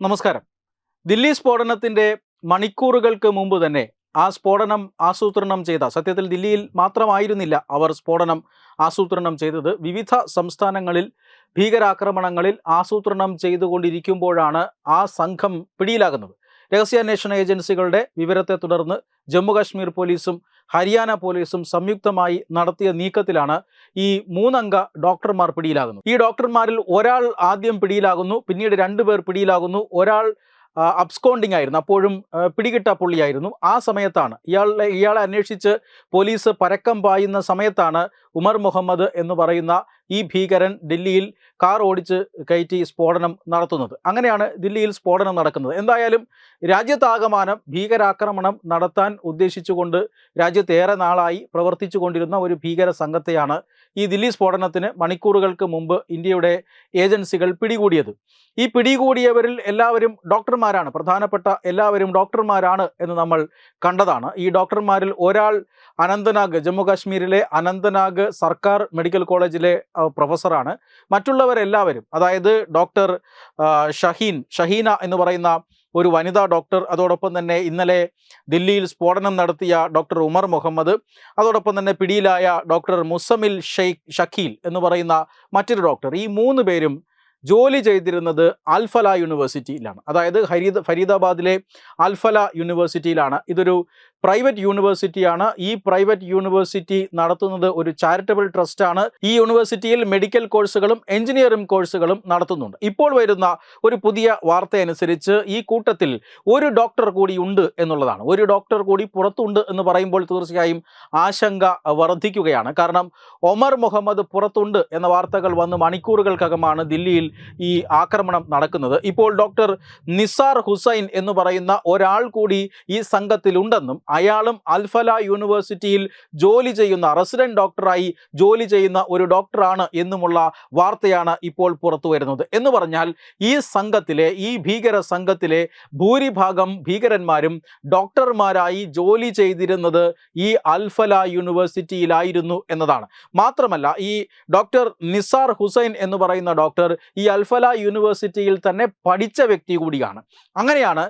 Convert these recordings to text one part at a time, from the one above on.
നമസ്കാരം. ദില്ലി സ്ഫോടനത്തിന്റെ മണിക്കൂറുകൾക്ക് മുമ്പ് തന്നെ ആ സ്ഫോടനം ആസൂത്രണം ചെയ്ത സത്യത്തിൽ ദില്ലിയിൽ മാത്രമായിരുന്നില്ല അവർ സ്ഫോടനം ആസൂത്രണം ചെയ്തത്. വിവിധ സംസ്ഥാനങ്ങളിൽ ഭീകരാക്രമണങ്ങളിൽ ആസൂത്രണം ചെയ്തുകൊണ്ടിരിക്കുമ്പോഴാണ് ആ സംഘം പിടിയിലാകുന്നത്. രഹസ്യാന്വേഷണ ഏജൻസികളുടെ വിവരത്തെ തുടർന്ന് ജമ്മുകാശ്മീർ പോലീസും ഹരിയാന പോലീസും സംയുക്തമായി നടത്തിയ നീക്കത്തിലാണ് ഈ മൂന്നംഗ ഡോക്ടർമാർ പിടിയിലാകുന്നത്. ഈ ഡോക്ടർമാരിൽ ഒരാൾ ആദ്യം പിടിയിലാകുന്നു പിന്നീട് രണ്ടുപേർ പിടിയിലാകുന്നു. ഒരാൾ അബ്സ്കോണ്ടിങ് ആയിരുന്നു അപ്പോഴും പിടികിട്ട പുള്ളിയായിരുന്നു. ആ സമയത്താണ് ഇയാളെ ഇയാളെ അന്വേഷിച്ച് പോലീസ് പരക്കം പായുന്ന സമയത്താണ് ഉമർ മുഹമ്മദ് എന്ന് പറയുന്ന ഈ ഭീകരൻ ഡൽഹിയിൽ കാർ ഓടിച്ച് കയറ്റി സ്ഫോടനം നടത്തുന്നത്. അങ്ങനെയാണ് ദില്ലിയിൽ സ്ഫോടനം നടക്കുന്നത്. എന്തായാലും രാജ്യത്താകമാനം ഭീകരാക്രമണം നടത്താൻ ഉദ്ദേശിച്ചുകൊണ്ട് രാജ്യത്ത് ഏറെ നാളായി പ്രവർത്തിച്ചു കൊണ്ടിരുന്ന ഒരു ഭീകര സംഘത്തെയാണ് ഈ ദില്ലി സ്ഫോടനത്തിന് മണിക്കൂറുകൾക്ക് മുമ്പ് ഇന്ത്യയുടെ ഏജൻസികൾ പിടികൂടിയത്. ഈ പിടികൂടിയവരിൽ എല്ലാവരും ഡോക്ടർമാരാണ്. പ്രധാനപ്പെട്ട എല്ലാവരും ഡോക്ടർമാരാണ് എന്ന് നമ്മൾ കണ്ടതാണ്. ഈ ഡോക്ടർമാരിൽ ഒരാൾ അനന്തനാഗ് ജമ്മു കാശ്മീരിലെ അനന്തനാഗ് സർക്കാർ മെഡിക്കൽ കോളേജിലെ പ്രൊഫസറാണ്. മറ്റുള്ളവരെല്ലാവരും അതായത് ഡോക്ടർ ഷഹീൻ ഷഹീന എന്ന് പറയുന്ന ഒരു വനിതാ ഡോക്ടർ അതോടൊപ്പം തന്നെ ഇന്നലെ ദില്ലിയിൽ സ്ഫോടനം നടത്തിയ ഡോക്ടർ ഉമർ മുഹമ്മദ് അതോടൊപ്പം തന്നെ പിടിയിലായ ഡോക്ടർ മുസമിൽ ഷെയ്ഖ് ഷഖീൽ എന്ന് പറയുന്ന മറ്റൊരു ഡോക്ടർ. ഈ മൂന്ന് പേരും ജോലി ചെയ്തിരുന്നത് അൽഫല യൂണിവേഴ്സിറ്റിയിലാണ്. അതായത് ഹരീദ് ഫരീദാബാദിലെ അൽഫല യൂണിവേഴ്സിറ്റിയിലാണ്. ഇതൊരു പ്രൈവറ്റ് യൂണിവേഴ്സിറ്റിയാണ്. ഈ പ്രൈവറ്റ് യൂണിവേഴ്സിറ്റി നടത്തുന്നത് ഒരു ചാരിറ്റബിൾ ട്രസ്റ്റാണ്. ഈ യൂണിവേഴ്സിറ്റിയിൽ മെഡിക്കൽ കോഴ്സുകളും എഞ്ചിനീയറിംഗ് കോഴ്സുകളും നടത്തുന്നുണ്ട്. ഇപ്പോൾ വരുന്ന ഒരു പുതിയ വാർത്തയനുസരിച്ച് ഈ കൂട്ടത്തിൽ ഒരു ഡോക്ടർ കൂടി ഉണ്ട് എന്നുള്ളതാണ്. ഒരു ഡോക്ടർ കൂടി പുറത്തുണ്ട് എന്ന് പറയുമ്പോൾ തീർച്ചയായും ആശങ്ക വർദ്ധിക്കുകയാണ്. കാരണം ഒമർ മുഹമ്മദ് പുറത്തുണ്ട് എന്ന വാർത്തകൾ വന്ന് മണിക്കൂറുകൾക്കകമാണ് ദില്ലിയിൽ ഈ ആക്രമണം നടക്കുന്നത്. ഇപ്പോൾ ഡോക്ടർ നിസാർ ഹുസൈൻ എന്ന് പറയുന്ന ഒരാൾ കൂടി ഈ സംഘത്തിലുണ്ടെന്നും അയാളും അൽഫല യൂണിവേഴ്സിറ്റിയിൽ ജോലി ചെയ്യുന്ന റെസിഡന്റ് ഡോക്ടറായി ജോലി ചെയ്യുന്ന ഒരു ഡോക്ടറാണ് എന്നുമുള്ള വാർത്തയാണ് ഇപ്പോൾ പുറത്തു വരുന്നത്. എന്ന് പറഞ്ഞാൽ ഈ സംഘത്തിലെ ഈ ഭീകര സംഘത്തിലെ ഭൂരിഭാഗം ഭീകരന്മാരും ഡോക്ടർമാരായി ജോലി ചെയ്തിരുന്നത് ഈ അൽഫല യൂണിവേഴ്സിറ്റിയിലായിരുന്നു എന്നതാണ്. മാത്രമല്ല ഈ ഡോക്ടർ നിസാർ ഹുസൈൻ എന്ന് പറയുന്ന ഡോക്ടർ ഈ അൽഫല യൂണിവേഴ്സിറ്റിയിൽ തന്നെ പഠിച്ച വ്യക്തി കൂടിയാണ്. അങ്ങനെയാണ്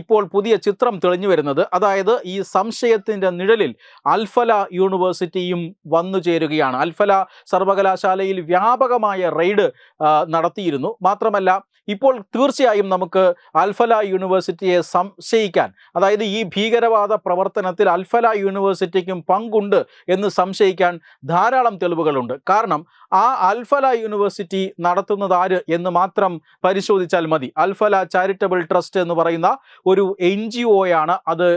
ഇപ്പോൾ പുതിയ ചിത്രം തെളിഞ്ഞു വരുന്നത്. അതായത് ഈ സംശയത്തിന്റെ നിഴലിൽ അൽഫല യൂണിവേഴ്സിറ്റിയും വന്നു ചേരുകയാണ്. അൽഫല സർവകലാശാലയിൽ വ്യാപകമായ റെയ്ഡ് നടത്തിയിരുന്നു. മാത്രമല്ല ഇപ്പോൾ തീർച്ചയായും നമുക്ക് അൽഫല യൂണിവേഴ്സിറ്റിയെ സംശയിക്കാൻ അതായത് ഈ ഭീകരവാദ പ്രവർത്തനത്തിൽ അൽഫല യൂണിവേഴ്സിറ്റിക്കും പങ്കുണ്ട് എന്ന് സംശയിക്കാൻ ധാരാളം തെളിവുകളുണ്ട്. കാരണം ആ അൽഫല യൂണിവേഴ്സിറ്റി നടത്തുന്നത് ആര് എന്ന് മാത്രം പരിശോധിച്ചാൽ മതി. അൽഫല ചാരിറ്റബിൾ ട്രസ്റ്റ് എന്ന് പറയുന്ന ഒരു എൻ ജി ഒയാണ് അത്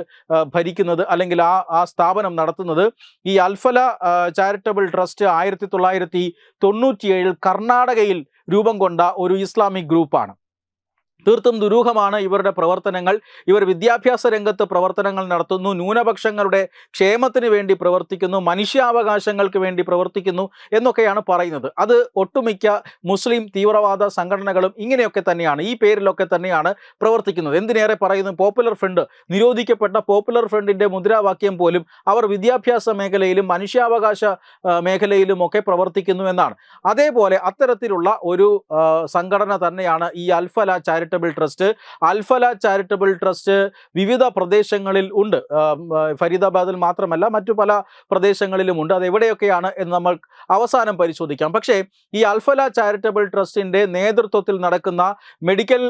ഭരിക്കുന്നത് അല്ലെങ്കിൽ ആ ആ സ്ഥാപനം നടത്തുന്നത്. ഈ അൽഫല ചാരിറ്റബിൾ ട്രസ്റ്റ് ആയിരത്തി തൊള്ളായിരത്തി തൊണ്ണൂറ്റിയേഴിൽ കർണാടകയിൽ രൂപം കൊണ്ട ഒരു ഇസ്ലാമിക് ഗ്രൂപ്പാണ്. തീർത്തും ദുരൂഹമാണ് ഇവരുടെ പ്രവർത്തനങ്ങൾ. ഇവർ വിദ്യാഭ്യാസ രംഗത്ത് പ്രവർത്തനങ്ങൾ നടത്തുന്നു. ന്യൂനപക്ഷങ്ങളുടെ ക്ഷേമത്തിന് വേണ്ടി പ്രവർത്തിക്കുന്നു. മനുഷ്യാവകാശങ്ങൾക്ക് വേണ്ടി പ്രവർത്തിക്കുന്നു എന്നൊക്കെയാണ് പറയുന്നത്. അത് ഒട്ടുമിക്ക മുസ്ലിം തീവ്രവാദ സംഘടനകളും ഇങ്ങനെയൊക്കെ തന്നെയാണ് ഈ പേരിലൊക്കെ തന്നെയാണ് പ്രവർത്തിക്കുന്നത്. എന്തിനേറെ പറയുന്നു? പോപ്പുലർ ഫ്രണ്ട് നിരോധിക്കപ്പെട്ട പോപ്പുലർ ഫ്രണ്ടിന്റെ മുദ്രാവാക്യം പോലും അവർ വിദ്യാഭ്യാസ മേഖലയിലും മനുഷ്യാവകാശ മേഖലയിലും ഒക്കെ പ്രവർത്തിക്കുന്നു എന്നാണ്. അതേപോലെ അത്തരത്തിലുള്ള ഒരു സംഘടന തന്നെയാണ് ഈ Alfala charitable trust Alfala charitable trust വിവിധ പ്രദേശങ്ങളിൽ ഉണ്ട്. ഫരീദാബാദിൽ മാത്രമല്ല മറ്റു പല പ്രദേശങ്ങളിലും ഉണ്ട്. അത് എവിടെയൊക്കെയാണ് എന്ന് നമ്മൾ അവസാനം പരിശോധിക്കാം. പക്ഷേ ഈ അൽഫല ചാരിറ്റബിൾ ട്രസ്റ്റിന്റെ നേതൃത്വത്തിൽ നടക്കുന്ന മെഡിക്കൽ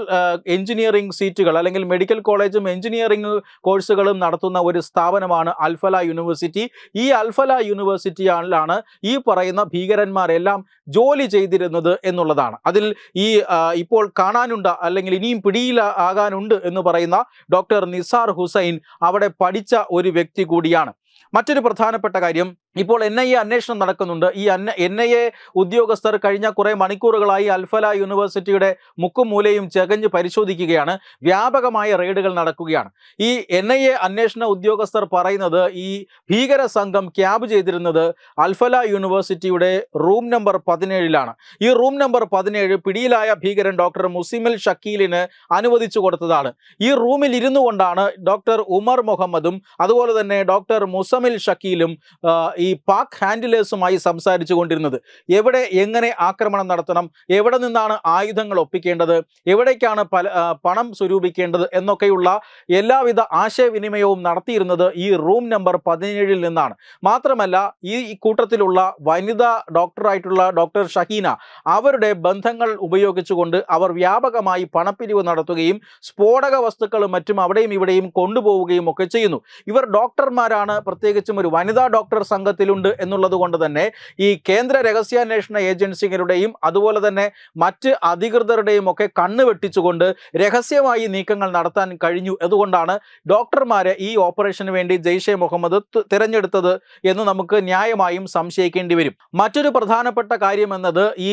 എഞ്ചിനീയറിംഗ് സീറ്റുകൾ അല്ലെങ്കിൽ മെഡിക്കൽ കോളേജും എഞ്ചിനീയറിംഗ് കോഴ്സുകളും നടത്തുന്ന ഒരു സ്ഥാപനമാണ് അൽഫല യൂണിവേഴ്സിറ്റി ഈ അൽഫല യൂണിവേഴ്സിറ്റിയിലാണ് ഈ പറയുന്ന ഭീകരന്മാരെല്ലാം ജോലി ചെയ്തിരുന്നത് എന്നുള്ളതാണ്. അതിൽ ഈ ഇപ്പോൾ കാണാനുണ്ട് അല്ലെങ്കിൽ ഇനിയും പിടിയിൽ ആകാനുണ്ട് എന്ന് പറയുന്ന ഡോക്ടർ നിസാർ ഹുസൈൻ അവിടെ പഠിച്ച ഒരു വ്യക്തി കൂടിയാണ്. മറ്റൊരു പ്രധാനപ്പെട്ട കാര്യം ഇപ്പോൾ എൻ ഐ എ അന്വേഷണം നടക്കുന്നുണ്ട്. ഈ അന്ന എൻ ഐ എ ഉദ്യോഗസ്ഥർ കഴിഞ്ഞ കുറേ മണിക്കൂറുകളായി അൽഫല യൂണിവേഴ്സിറ്റിയുടെ മുക്കും മൂലയും ചകഞ്ഞ് പരിശോധിക്കുകയാണ്. വ്യാപകമായ റെയ്ഡുകൾ നടക്കുകയാണ്. ഈ എൻ ഐ എ അന്വേഷണ ഉദ്യോഗസ്ഥർ പറയുന്നത് ഈ ഭീകര സംഘം ക്യാബ് ചെയ്തിരുന്നത് അൽഫല യൂണിവേഴ്സിറ്റിയുടെ റൂം നമ്പർ പതിനേഴിലാണ്. ഈ റൂം നമ്പർ പതിനേഴ് പിടിയിലായ ഭീകരൻ ഡോക്ടർ മുസിമിൽ ഷക്കീലിന് അനുവദിച്ചു കൊടുത്തതാണ്. ഈ റൂമിൽ ഇരുന്നു കൊണ്ടാണ് ഡോക്ടർ ഉമർ മുഹമ്മദും അതുപോലെ തന്നെ ഡോക്ടർ മുസമിൽ ഷക്കീലും ഈ ഈ പാക് ഹാൻഡിലേഴ്സുമായി സംസാരിച്ചു കൊണ്ടിരുന്നത്. എവിടെ എങ്ങനെ ആക്രമണം നടത്തണം? എവിടെ നിന്നാണ് ആയുധങ്ങൾ ഒപ്പിക്കേണ്ടത്? എവിടേക്കാണ് പണം സ്വരൂപിക്കേണ്ടത്? എന്നൊക്കെയുള്ള എല്ലാവിധ ആശയവിനിമയവും നടത്തിയിരുന്നത് ഈ റൂം നമ്പർ പതിനേഴിൽ നിന്നാണ്. മാത്രമല്ല ഈ കൂട്ടത്തിലുള്ള വനിതാ ഡോക്ടറായിട്ടുള്ള ഡോക്ടർ ഷഹീന അവരുടെ ബന്ധങ്ങൾ ഉപയോഗിച്ചുകൊണ്ട് അവർ വ്യാപകമായി പണപ്പിരിവ് നടത്തുകയും സ്ഫോടക വസ്തുക്കളും മറ്റും അവിടെയും ഇവിടെയും കൊണ്ടുപോവുകയും ഒക്കെ ചെയ്യുന്നു. ഇവർ ഡോക്ടർമാരാണ്. പ്രത്യേകിച്ചും ഒരു വനിതാ ഡോക്ടർ സംഘത്തിലുണ്ട് എന്നുള്ളത് കൊണ്ട് തന്നെ ഈ കേന്ദ്ര രഹസ്യാന്വേഷണ ഏജൻസികളുടെയും അതുപോലെ തന്നെ മറ്റ് അധികൃതരുടെയും ഒക്കെ കണ്ണ് വെട്ടിച്ചുകൊണ്ട് രഹസ്യമായി നീക്കങ്ങൾ നടത്താൻ കഴിഞ്ഞു അതുകൊണ്ടാണ് ഡോക്ടർമാരെ ഈ ഓപ്പറേഷന് വേണ്ടി ജെയ്ഷെ മുഹമ്മദ് തിരഞ്ഞെടുത്തത് എന്ന് നമുക്ക് ന്യായമായും സംശയിക്കേണ്ടി വരും. മറ്റൊരു പ്രധാനപ്പെട്ട കാര്യം എന്നത് ഈ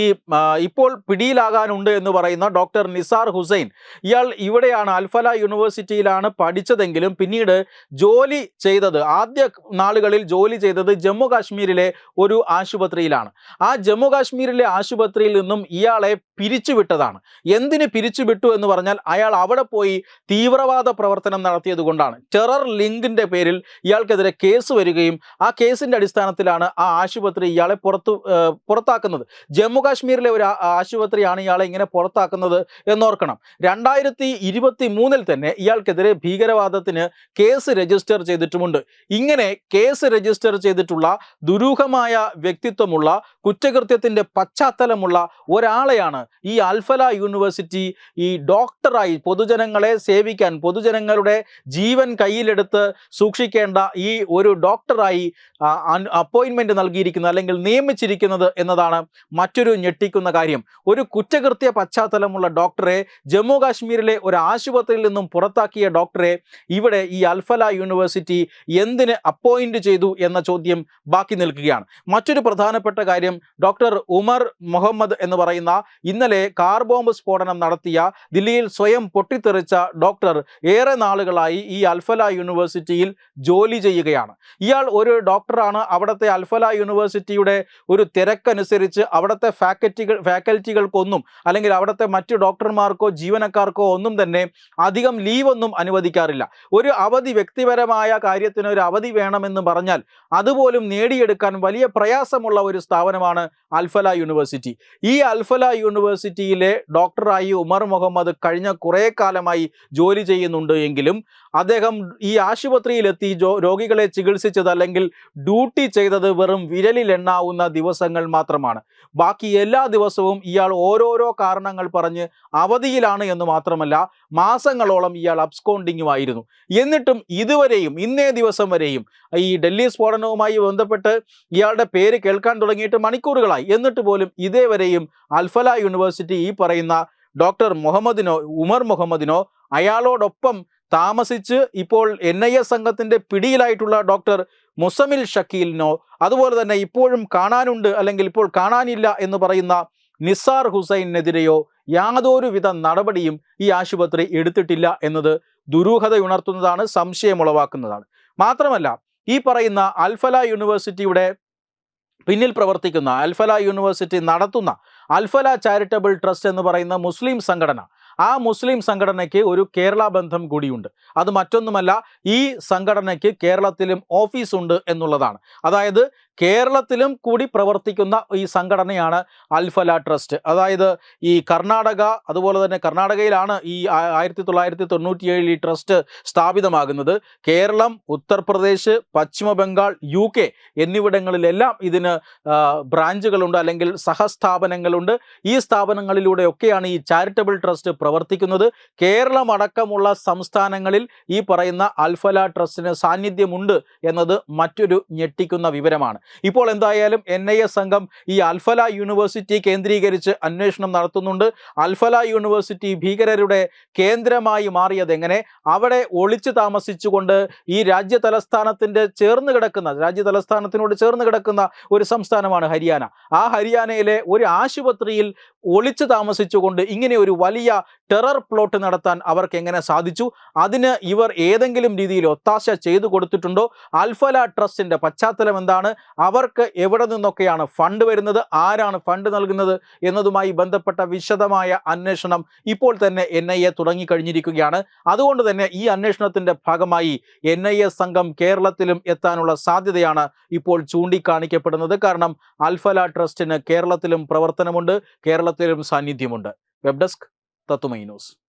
ഇപ്പോൾ പിടിയിലാകാനുണ്ട് എന്ന് പറയുന്ന ഡോക്ടർ നിസാർ ഹുസൈൻ. ഇയാൾ ഇവിടെയാണ് അൽഫല യൂണിവേഴ്സിറ്റിയിലാണ് പഠിച്ചതെങ്കിലും പിന്നീട് ജോലി ചെയ്തത് ആദ്യ നാളുകളിൽ ജോലി ചെയ്തത് ജമ്മു കാശ്മീരിലെ ഒരു ആശുപത്രിയിലാണ്. ആ ജമ്മു കാശ്മീരിലെ ആശുപത്രിയിൽ നിന്നും ഇയാളെ പിരിച്ചുവിട്ടതാണ്. എന്തിന് പിരിച്ചുവിട്ടു എന്ന് പറഞ്ഞാൽ അയാൾ അവിടെ പോയി തീവ്രവാദ പ്രവർത്തനം നടത്തിയത് കൊണ്ടാണ്. ടെറർ ലിങ്കിന്റെ പേരിൽ ഇയാൾക്കെതിരെ കേസ് വരികയും ആ കേസിന്റെ അടിസ്ഥാനത്തിലാണ് ആ ആശുപത്രി ഇയാളെ പുറത്തു പുറത്താക്കുന്നത്. ജമ്മു കാശ്മീരിലെ ഒരു ആശുപത്രിയാണ് ഇയാളെ ഇങ്ങനെ പുറത്താക്കുന്നത് എന്നോർക്കണം. രണ്ടായിരത്തി ഇരുപത്തി മൂന്നിൽ തന്നെ ഇയാൾക്കെതിരെ ഭീകരവാദത്തിന് കേസ് രജിസ്റ്റർ ചെയ്തിട്ടുമുണ്ട്. ഇങ്ങനെ കേസ് രജിസ്റ്റർ ചെയ്തിട്ടുള്ള ദുരൂഹമായ വ്യക്തിത്വമുള്ള കുറ്റകൃത്യത്തിന്റെ പശ്ചാത്തലമുള്ള ഒരാളെയാണ് ഈ അൽഫല യൂണിവേഴ്സിറ്റി ഈ ഡോക്ടറായി പൊതുജനങ്ങളെ സേവിക്കാൻ പൊതുജനങ്ങളുടെ ജീവൻ കയ്യിലെടുത്ത് സൂക്ഷിക്കേണ്ട ഈ ഒരു ഡോക്ടറായി അപ്പോയിൻമെന്റ് നൽകിയിരിക്കുന്നത് അല്ലെങ്കിൽ നിയമിച്ചിരിക്കുന്നത് എന്നതാണ് മറ്റൊരു ഞെട്ടിക്കുന്ന കാര്യം. ഒരു കുറ്റകൃത്യ പശ്ചാത്തലമുള്ള ഡോക്ടറെ ജമ്മു കാശ്മീരിലെ ഒരു ആശുപത്രിയിൽ നിന്നും പുറത്താക്കിയ ഡോക്ടറെ ഇവിടെ ഈ അൽഫല യൂണിവേഴ്സിറ്റി എന്തിന് അപ്പോയിന്റ് ചെയ്തു എന്ന ചോദ്യം ബാക്കി നിൽക്കുകയാണ്. മറ്റൊരു പ്രധാനപ്പെട്ട കാര്യം ഡോക്ടർ ഉമർ മുഹമ്മദ് എന്ന് പറയുന്ന ഇന്നലെ കാർ ബോംബ് സ്ഫോടനം നടത്തിയ ദില്ലിയിൽ സ്വയം പൊട്ടിത്തെറിച്ച ഡോക്ടർ ഏറെ നാളുകളായി ഈ അൽഫല യൂണിവേഴ്സിറ്റിയിൽ ജോലി ചെയ്യുകയാണ്. ഇയാൾ ഒരു ഡോക്ടറാണ്. അവിടുത്തെ അൽഫല യൂണിവേഴ്സിറ്റിയുടെ ഒരു തിരക്കനുസരിച്ച് അവിടുത്തെ ഫാക്കൽറ്റികൾ ഫാക്കൽറ്റികൾക്കൊന്നും അല്ലെങ്കിൽ അവിടുത്തെ മറ്റു ഡോക്ടർമാർക്കോ ജീവനക്കാർക്കോ ഒന്നും തന്നെ അധികം ലീവൊന്നും അനുവദിക്കാറില്ല. ഒരു അവധി വ്യക്തിപരമായ കാര്യത്തിന് ഒരു അവധി വേണമെന്ന് പറഞ്ഞാൽ അതുപോലും നേടിയെടുക്കാൻ വലിയ പ്രയാസമുള്ള ഒരു സ്ഥാപനമാണ് അൽഫല യൂണിവേഴ്സിറ്റി. ഈ അൽഫല യൂണിവേഴ്സിറ്റിയിലെ ഡോക്ടറായി ഉമർ മുഹമ്മദ് കഴിഞ്ഞ കുറേ കാലമായി ജോലി ചെയ്യുന്നുണ്ട് എങ്കിലും അദ്ദേഹം ഈ ആശുപത്രിയിലെത്തി രോഗികളെ ചികിത്സിച്ചത് അല്ലെങ്കിൽ ഡ്യൂട്ടി ചെയ്തത് വെറും വിരലിൽ എണ്ണാവുന്ന ദിവസങ്ങൾ മാത്രമാണ്. ബാക്കി എല്ലാ ദിവസവും ഇയാൾ ഓരോരോ കാരണങ്ങൾ പറഞ്ഞ് അവധിയിലാണ് എന്ന് മാത്രമല്ല മാസങ്ങളോളം ഇയാൾ അബ്സ്കോണ്ടിങ്ങുമായിരുന്നു. എന്നിട്ടും ഇതുവരെയും ഇന്നേ ദിവസം വരെയും ഈ ഡൽഹി സ്ഫോടനവുമായി ബന്ധപ്പെട്ട് ഇയാളുടെ പേര് കേൾക്കാൻ തുടങ്ങിയിട്ട് മണിക്കൂറുകളായി. എന്നിട്ട് പോലും ഇതേവരെയും അൽഫല യൂണിവേഴ്സിറ്റി ഈ പറയുന്ന ഡോക്ടർ മുഹമ്മദിനോ ഉമർ മുഹമ്മദിനോ അയാളോടൊപ്പം താമസിച്ച് ഇപ്പോൾ എൻ ഐ എ സംഘത്തിന്റെ പിടിയിലായിട്ടുള്ള ഡോക്ടർ മുസമിൽ ഷക്കീലിനോ അതുപോലെ തന്നെ ഇപ്പോഴും കാണാനുണ്ട് അല്ലെങ്കിൽ ഇപ്പോൾ കാണാനില്ല എന്ന് പറയുന്ന നിസാർ ഹുസൈനെതിരെയോ യാതൊരുവിധ നടപടിയും ഈ ആശുപത്രി എടുത്തിട്ടില്ല എന്നത് ദുരൂഹത ഉണർത്തുന്നതാണ് സംശയമുളവാക്കുന്നതാണ്. മാത്രമല്ല ഈ പറയുന്ന അൽഫല യൂണിവേഴ്സിറ്റിയുടെ പിന്നിൽ പ്രവർത്തിക്കുന്ന അൽഫല യൂണിവേഴ്സിറ്റി നടത്തുന്ന അൽഫല ചാരിറ്റബിൾ ട്രസ്റ്റ് എന്ന് പറയുന്ന മുസ്ലിം സംഘടന ആ മുസ്ലിം സംഘടനയ്ക്ക് ഒരു കേരള ബന്ധം കൂടിയുണ്ട്. അത് മറ്റൊന്നുമല്ല ഈ സംഘടനയ്ക്ക് കേരളത്തിലും ഓഫീസുണ്ട് എന്നുള്ളതാണ്. അതായത് കേരളത്തിലും കൂടി പ്രവർത്തിക്കുന്ന ഈ സംഘടനയാണ് അൽഫല ട്രസ്റ്റ്. അതായത് ഈ കർണാടക അതുപോലെ തന്നെ കർണാടകയിലാണ് ഈ ആയിരത്തി തൊള്ളായിരത്തി തൊണ്ണൂറ്റിയേഴിൽ ഈ ട്രസ്റ്റ് സ്ഥാപിതമാകുന്നത്. കേരളം ഉത്തർപ്രദേശ് പശ്ചിമ ബംഗാൾ യു കെ എന്നിവിടങ്ങളിലെല്ലാം ഇതിന് ബ്രാഞ്ചുകളുണ്ട് അല്ലെങ്കിൽ സഹസ്ഥാപനങ്ങളുണ്ട്. ഈ സ്ഥാപനങ്ങളിലൂടെയൊക്കെയാണ് ഈ ചാരിറ്റബിൾ ട്രസ്റ്റ് പ്രവർത്തിക്കുന്നത്. കേരളമടക്കമുള്ള സംസ്ഥാനങ്ങളിൽ ഈ പറയുന്ന അൽഫല ട്രസ്റ്റിന് സാന്നിധ്യമുണ്ട് എന്നത് മറ്റൊരു ഞെട്ടിക്കുന്ന വിവരമാണ്. ഇപ്പോൾ എന്തായാലും എൻ ഐ എ സംഘം ഈ അൽഫല യൂണിവേഴ്സിറ്റി കേന്ദ്രീകരിച്ച് അന്വേഷണം നടത്തുന്നുണ്ട്. അൽഫല യൂണിവേഴ്സിറ്റി ഭീകരരുടെ കേന്ദ്രമായി മാറിയത് എങ്ങനെ? അവിടെ ഒളിച്ചു താമസിച്ചുകൊണ്ട് ഈ രാജ്യ തലസ്ഥാനത്തിന്റെ ചേർന്ന് കിടക്കുന്ന രാജ്യ തലസ്ഥാനത്തിനോട് ചേർന്ന് കിടക്കുന്ന ഒരു സംസ്ഥാനമാണ് ഹരിയാന. ആ ഹരിയാനയിലെ ഒരു ആശുപത്രിയിൽ ഒളിച്ചു താമസിച്ചുകൊണ്ട് ഇങ്ങനെ ഒരു വലിയ ടെറർ പ്ലോട്ട് നടത്താൻ അവർക്ക് എങ്ങനെ സാധിച്ചു? അതിന് ഇവർ ഏതെങ്കിലും രീതിയിൽ ഒത്താശ ചെയ്തു കൊടുത്തിട്ടുണ്ടോ? അൽഫല ട്രസ്റ്റിന്റെ പശ്ചാത്തലം എന്താണ് അവർക്ക് എവിടെ നിന്നൊക്കെയാണ് ഫണ്ട് വരുന്നത്? ആരാണ് ഫണ്ട് നൽകുന്നത്? എന്നതുമായി ബന്ധപ്പെട്ട വിശദമായ അന്വേഷണം ഇപ്പോൾ തന്നെ എൻ ഐ എ തുടങ്ങിക്കഴിഞ്ഞിരിക്കുകയാണ് അതുകൊണ്ട് തന്നെ ഈ അന്വേഷണത്തിന്റെ ഭാഗമായി എൻ ഐ എ സംഘം കേരളത്തിലും എത്താനുള്ള സാധ്യതയാണ് ഇപ്പോൾ ചൂണ്ടിക്കാണിക്കപ്പെടുന്നത്. കാരണം അൽഫല ട്രസ്റ്റിന് കേരളത്തിലും പ്രവർത്തനമുണ്ട് കേരളത്തിലും സാന്നിധ്യമുണ്ട്. വെബ് ഡെസ്ക് തത്തുമൈ ന്യൂസ്